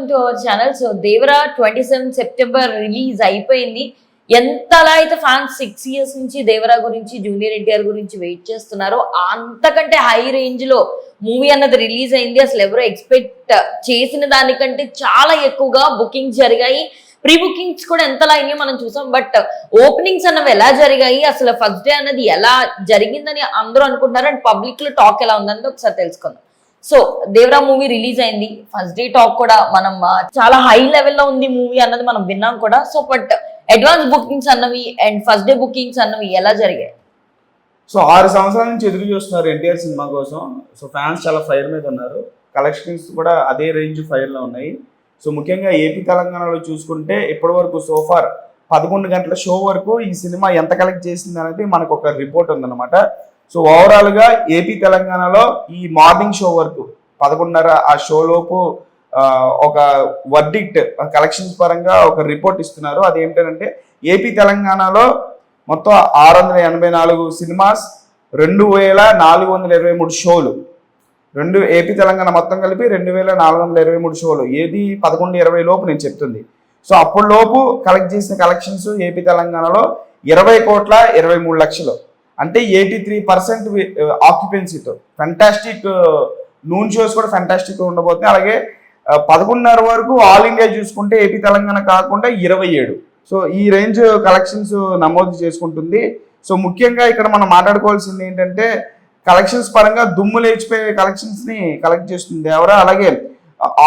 Welcome to our channel. So Devara twenty seven September release అయిపోయింది. ఎంతలా అయితే fans six years నుంచి దేవరా గురించి జూనియర్ ఎన్టీఆర్ గురించి వెయిట్ చేస్తున్నారో అంతకంటే హై రేంజ్లో మూవీ అన్నది రిలీజ్ అయింది. అసలు ఎవరో ఎక్స్పెక్ట్ చేసిన దానికంటే చాలా ఎక్కువగా బుకింగ్స్ జరిగాయి. ప్రీ బుకింగ్స్ కూడా ఎంతలా అయినాయో మనం చూసాం. బట్ ఓపెనింగ్స్ అన్నవి ఎలా జరిగాయి? అసలు ఫస్ట్ డే అన్నది ఎలా జరిగిందని అందరూ అనుకుంటున్నారు. అండ్ పబ్లిక్లో టాక్ ఎలా ఉందని ఒకసారి తెలుసుకుందాం. సో దేవరా మూవీ రిలీజ్ అయింది. ఫస్ట్ డే టాక్ కూడా మనం చాలా హై లెవెల్లో ఉంది మూవీ అన్నది మనం విన్నాం కూడా. సో బట్ అడ్వాన్స్ బుకింగ్స్ అన్నవి అండ్ ఫస్ట్ డే బుకింగ్స్ అన్నవి ఎలా జరిగాయి? సో ఆరు సంవత్సరాల నుంచి ఎదురు చూస్తున్నారు ఎన్టీఆర్ సినిమా కోసం. సో ఫ్యాన్స్ చాలా ఫైర్ మీద ఉన్నారు. కలెక్షన్స్ కూడా అదే రేంజ్ ఫైర్లో ఉన్నాయి. సో ముఖ్యంగా ఏపీ తెలంగాణలో చూసుకుంటే ఇప్పటి వరకు సోఫార్ పదకొండు గంటల షో వరకు ఈ సినిమా ఎంత కలెక్ట్ చేసింది అనేది మనకు ఒక రిపోర్ట్ ఉందన్నమాట. సో ఓవరాల్గా ఏపీ తెలంగాణలో ఈ మార్నింగ్ షో వరకు పదకొండున్నర ఆ షోలోపు ఒక వర్డిక్ట్ కలెక్షన్స్ పరంగా ఒక రిపోర్ట్ ఇస్తున్నారు. అది ఏంటంటే ఏపీ తెలంగాణలో మొత్తం ఆరు వందల ఎనభై నాలుగు సినిమాస్ రెండు వేల నాలుగు వందల ఇరవై మూడు షోలు. రెండు ఏపీ తెలంగాణ మొత్తం కలిపి రెండు వేల నాలుగు వందల ఇరవై మూడు షోలు. ఏది పదకొండు ఇరవై లోపు నేను చెప్తుంది. సో అప్పటిలోపు కలెక్ట్ చేసిన కలెక్షన్స్ ఏపీ తెలంగాణలో ఇరవై కోట్ల ఇరవై మూడు లక్షలు. అంటే ఎయిటీ త్రీ పర్సెంట్ ఆక్యుపెన్సీతో ఫెంటాస్టిక్ నూన్ షోస్ కూడా ఫెంటాస్టిక్ ఉండబోతున్నాయి. అలాగే పదకొండున్నర వరకు ఆల్ ఇండియా చూసుకుంటే ఏపీ తెలంగాణ కాకుండా ఇరవై ఏడు. సో ఈ రేంజ్ కలెక్షన్స్ నమోదు చేసుకుంటుంది. సో ముఖ్యంగా ఇక్కడ మనం మాట్లాడుకోవాల్సింది ఏంటంటే కలెక్షన్స్ పరంగా దుమ్ము లేచిపోయే కలెక్షన్స్ని కలెక్ట్ చేస్తుంది ఎవరా? అలాగే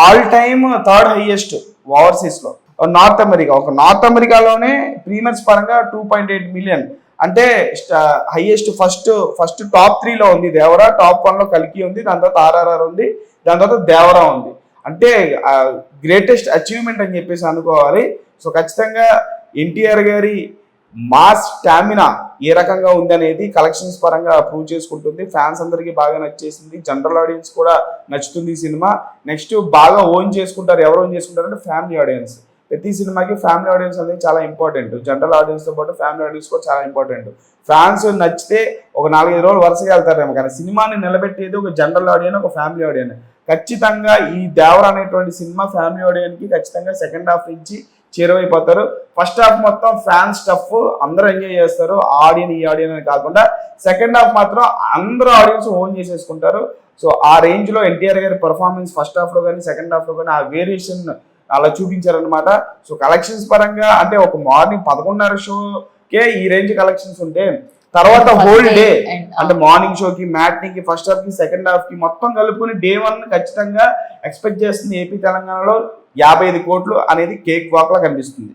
ఆల్ టైమ్ థర్డ్ హైయెస్ట్ ఓవర్సీస్లో నార్త్ అమెరికా ఒక నార్త్ అమెరికాలోనే ప్రీమియర్స్ పరంగా టూ పాయింట్ ఎయిట్ మిలియన్ అంటే హైయెస్ట్ ఫస్ట్ ఫస్ట్ టాప్ త్రీలో ఉంది దేవరా టాప్ వన్లో కలికి ఉంది దాని తర్వాత ఆర్ఆర్ఆర్ ఉంది దాని తర్వాత దేవరా ఉంది. అంటే గ్రేటెస్ట్ అచీవ్మెంట్ అని చెప్పేసి అనుకోవాలి. సో ఖచ్చితంగా ఎన్టీఆర్ గారి మాస్ స్టామినా ఏ రకంగా ఉందనేది కలెక్షన్స్ పరంగా ప్రూవ్ చేసుకుంటుంది. ఫ్యాన్స్ అందరికీ బాగా నచ్చేసింది. జనరల్ ఆడియన్స్ కూడా నచ్చుతుంది ఈ సినిమా. నెక్స్ట్ బాగా ఓన్ చేసుకుంటారు. ఎవరు ఓన్ చేసుకుంటారు అంటే ఫ్యామిలీ ఆడియన్స్ ప్రతి సినిమాకి ఫ్యామిలీ ఆడియన్స్ అనేది చాలా ఇంపార్టెంట్ జనరల్ ఆడియన్స్తో పాటు ఫ్యామిలీ ఆడియన్స్ కూడా చాలా ఇంపార్టెంట్ ఫ్యాన్స్ నచ్చితే ఒక నాలుగైదు రోజులు వరుసగా వెళ్తారేమో కానీ సినిమాని నిలబెట్టేది ఒక జనరల్ ఆడియన్ ఒక ఫ్యామిలీ ఆడియన్ ఖచ్చితంగా ఈ దేవర అనేటువంటి సినిమా ఫ్యామిలీ ఆడియన్కి ఖచ్చితంగా సెకండ్ హాఫ్ నుంచి చేరువైపోతారు. ఫస్ట్ హాఫ్ మొత్తం ఫ్యాన్ స్టఫ్ అందరూ ఎంజాయ్ చేస్తారు. ఆడియన్ ఈ ఆడియన్ అని కాకుండా సెకండ్ హాఫ్ మాత్రం అందరూ ఆడియన్స్ ఓన్ చేసేసుకుంటారు. సో ఆ రేంజ్లో ఎన్టీఆర్ గారి పర్ఫార్మెన్స్ ఫస్ట్ హాఫ్లో కానీ సెకండ్ హాఫ్లో కానీ ఆ వేరియేషన్ అలా చూపించారనమాట సో కలెక్షన్స్ పరంగా అంటే ఒక మార్నింగ్ పదకొండున్నర షోకే ఈ రేంజ్ కలెక్షన్స్ ఉంటే తర్వాత హోల్ డే అంటే మార్నింగ్ షోకి మ్యాట్నికి ఫస్ట్ హాఫ్కి సెకండ్ హాఫ్కి మొత్తం కలుపుకుని డే వన్ ఖచ్చితంగా ఎక్స్పెక్ట్ చేస్తుంది ఏపీ తెలంగాణలో యాభై ఐదు కోట్లు అనేది కేక్ వాక్ లా కనిపిస్తుంది.